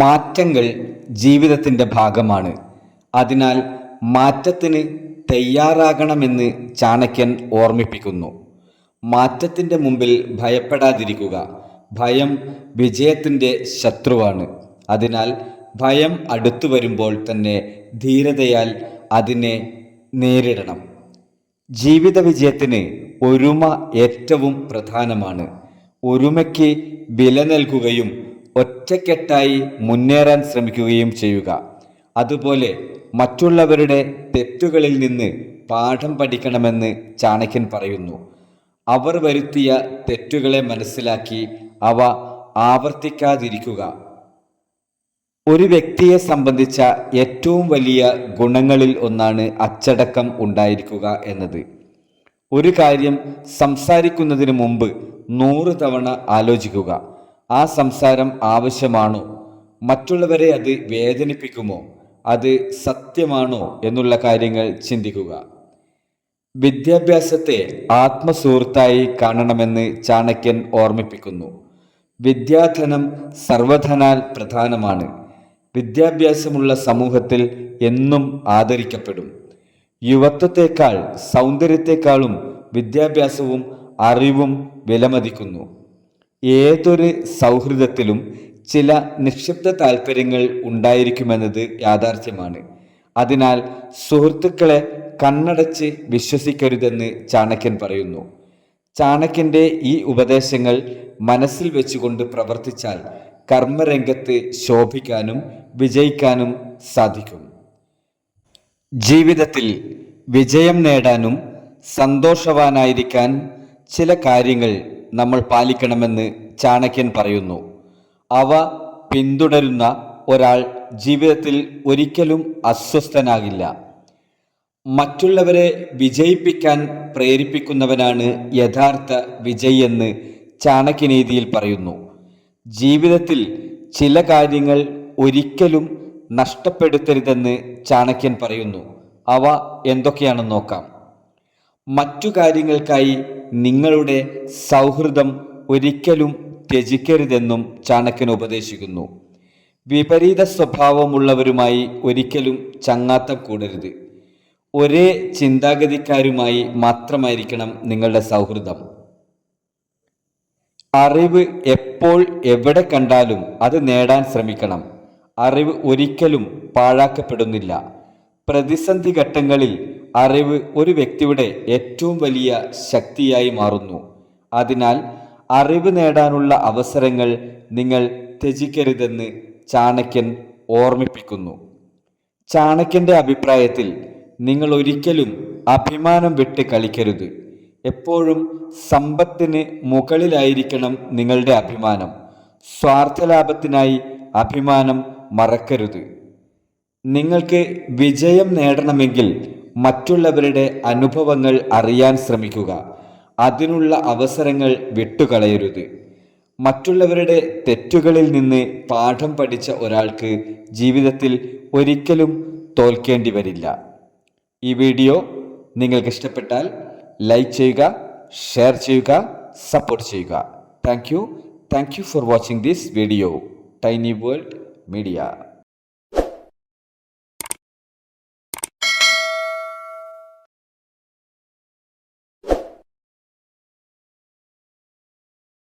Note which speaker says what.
Speaker 1: മാറ്റങ്ങൾ ജീവിതത്തിന്റെ ഭാഗമാണ്. അതിനാൽ മാറ്റത്തിന് തയ്യാറാകണമെന്ന് ചാണക്യൻ ഓർമ്മിപ്പിക്കുന്നു. മാറ്റത്തിന്റെ മുമ്പിൽ ഭയപ്പെടാതിരിക്കുക. ഭയം വിജയത്തിന്റെ ശത്രുവാണ്. അതിനാൽ ഭയം അടുത്തു വരുമ്പോൾ തന്നെ ധീരതയാൽ അതിനെ നേരിടണം. ജീവിത വിജയത്തിന് ഒരുമ ഏറ്റവും പ്രധാനമാണ്. ഒരുമയ്ക്ക് വില നൽകുകയും ഒറ്റക്കെട്ടായി മുന്നേറാൻ ശ്രമിക്കുകയും ചെയ്യുക. അതുപോലെ മറ്റുള്ളവരുടെ തെറ്റുകളിൽ നിന്ന് പാഠം പഠിക്കണമെന്ന് ചാണക്യൻ പറയുന്നു. അവർ വരുത്തിയ തെറ്റുകളെ മനസ്സിലാക്കി അവ ആവർത്തിക്കാതിരിക്കുക. ഒരു വ്യക്തിയെ സംബന്ധിച്ച ഏറ്റവും വലിയ ഗുണങ്ങളിൽ ഒന്നാണ് അച്ചടക്കം ഉണ്ടായിരിക്കുക എന്നത്. ഒരു കാര്യം സംസാരിക്കുന്നതിന് മുമ്പ് നൂറ് തവണ ആലോചിക്കുക. ആ സംസാരം ആവശ്യമാണോ? മറ്റുള്ളവരെ അത് വേദനിപ്പിക്കുമോ? അത് സത്യമാണോ എന്നുള്ള കാര്യങ്ങൾ ചിന്തിക്കുക. വിദ്യാഭ്യാസത്തെ ആത്മസുഹൃത്തായി കാണണമെന്ന് ചാണക്യൻ ഓർമ്മിപ്പിക്കുന്നു. വിദ്യാധനം സർവധനാൽ പ്രധാനമാണ്. വിദ്യാഭ്യാസമുള്ള സമൂഹത്തിൽ എന്നും ആദരിക്കപ്പെടും. യുവത്വത്തെക്കാൾ സൗന്ദര്യത്തെക്കാളും വിദ്യാഭ്യാസവും അറിവും വിലമതിക്കുന്നു. ഏതൊരു സൗഹൃദത്തിലും ചില നിക്ഷിപ്ത താല്പര്യങ്ങൾ ഉണ്ടായിരിക്കുമെന്നത് യാഥാർത്ഥ്യമാണ്. അതിനാൽ സുഹൃത്തുക്കളെ കണ്ണടച്ച് വിശ്വസിക്കരുതെന്ന് ചാണക്യൻ പറയുന്നു. ചാണക്യന്റെ ഈ ഉപദേശങ്ങൾ മനസ്സിൽ വെച്ചുകൊണ്ട് പ്രവർത്തിച്ചാൽ കർമ്മരംഗത്ത് ശോഭിക്കാനും വിജയിക്കാനും സാധിക്കും. ജീവിതത്തിൽ വിജയം നേടാനും സന്തോഷവാനായിരിക്കാൻ ചില കാര്യങ്ങൾ നമ്മൾ പാലിക്കണമെന്ന് ചാണക്യൻ പറയുന്നു. അവ പിന്തുടരുന്ന ഒരാൾ ജീവിതത്തിൽ ഒരിക്കലും അസ്വസ്ഥനാകില്ല. മറ്റുള്ളവരെ വിജയിപ്പിക്കാൻ പ്രേരിപ്പിക്കുന്നവനാണ് യഥാർത്ഥ വിജയെന്ന് ചാണക്യനീതിയിൽ പറയുന്നു. ജീവിതത്തിൽ ചില കാര്യങ്ങൾ ഒരിക്കലും നഷ്ടപ്പെടുത്തരുതെന്ന് ചാണക്യൻ പറയുന്നു. അവ എന്തൊക്കെയാണെന്ന് നോക്കാം. മറ്റു കാര്യങ്ങൾക്കായി നിങ്ങളുടെ സൗഹൃദം ഒരിക്കലും ത്യജിക്കരുതെന്നും ചാണക്യൻ ഉപദേശിക്കുന്നു. വിപരീത സ്വഭാവമുള്ളവരുമായി ഒരിക്കലും ചങ്ങാത്തം കൂടരുത്. ഒരേ ചിന്താഗതിക്കാരുമായി മാത്രമായിരിക്കണം നിങ്ങളുടെ സൗഹൃദം. അറിവ് എപ്പോൾ എവിടെ കണ്ടാലും അത് നേടാൻ ശ്രമിക്കണം. അറിവ് ഒരിക്കലും പാഴാക്കപ്പെടുന്നില്ല. പ്രതിസന്ധി ഘട്ടങ്ങളിൽ അറിവ് ഒരു വ്യക്തിയുടെ ഏറ്റവും വലിയ ശക്തിയായി മാറുന്നു. അതിനാൽ അറിവ് നേടാനുള്ള അവസരങ്ങൾ നിങ്ങൾ ത്യജിക്കരുതെന്ന് ചാണക്യൻ ഓർമ്മിപ്പിക്കുന്നു. ചാണക്യന്റെ അഭിപ്രായത്തിൽ നിങ്ങൾ ഒരിക്കലും അഭിമാനം വിട്ട് കളിക്കരുത്. എപ്പോഴും സമ്പത്തിന് മുകളിലായിരിക്കണം നിങ്ങളുടെ അഭിമാനം. സ്വാർത്ഥലാഭത്തിനായി അഭിമാനം മറക്കരുത്. നിങ്ങൾക്ക് വിജയം നേടണമെങ്കിൽ മറ്റുള്ളവരുടെ അനുഭവങ്ങൾ അറിയാൻ ശ്രമിക്കുക. അതിനുള്ള അവസരങ്ങൾ വിട്ടുകളയരുത്. മറ്റുള്ളവരുടെ തെറ്റുകളിൽ നിന്ന് പാഠം പഠിച്ച ഒരാൾക്ക് ജീവിതത്തിൽ ഒരിക്കലും തോൽക്കേണ്ടി വരില്ല. ഈ വീഡിയോ നിങ്ങൾക്ക് ഇഷ്ടപ്പെട്ടാൽ ലൈക്ക് ചെയ്യുക ഷെയർ ചെയ്യുക സപ്പോർട്ട് ചെയ്യുക. Thank you. Thank you for watching this video. Tiny world media.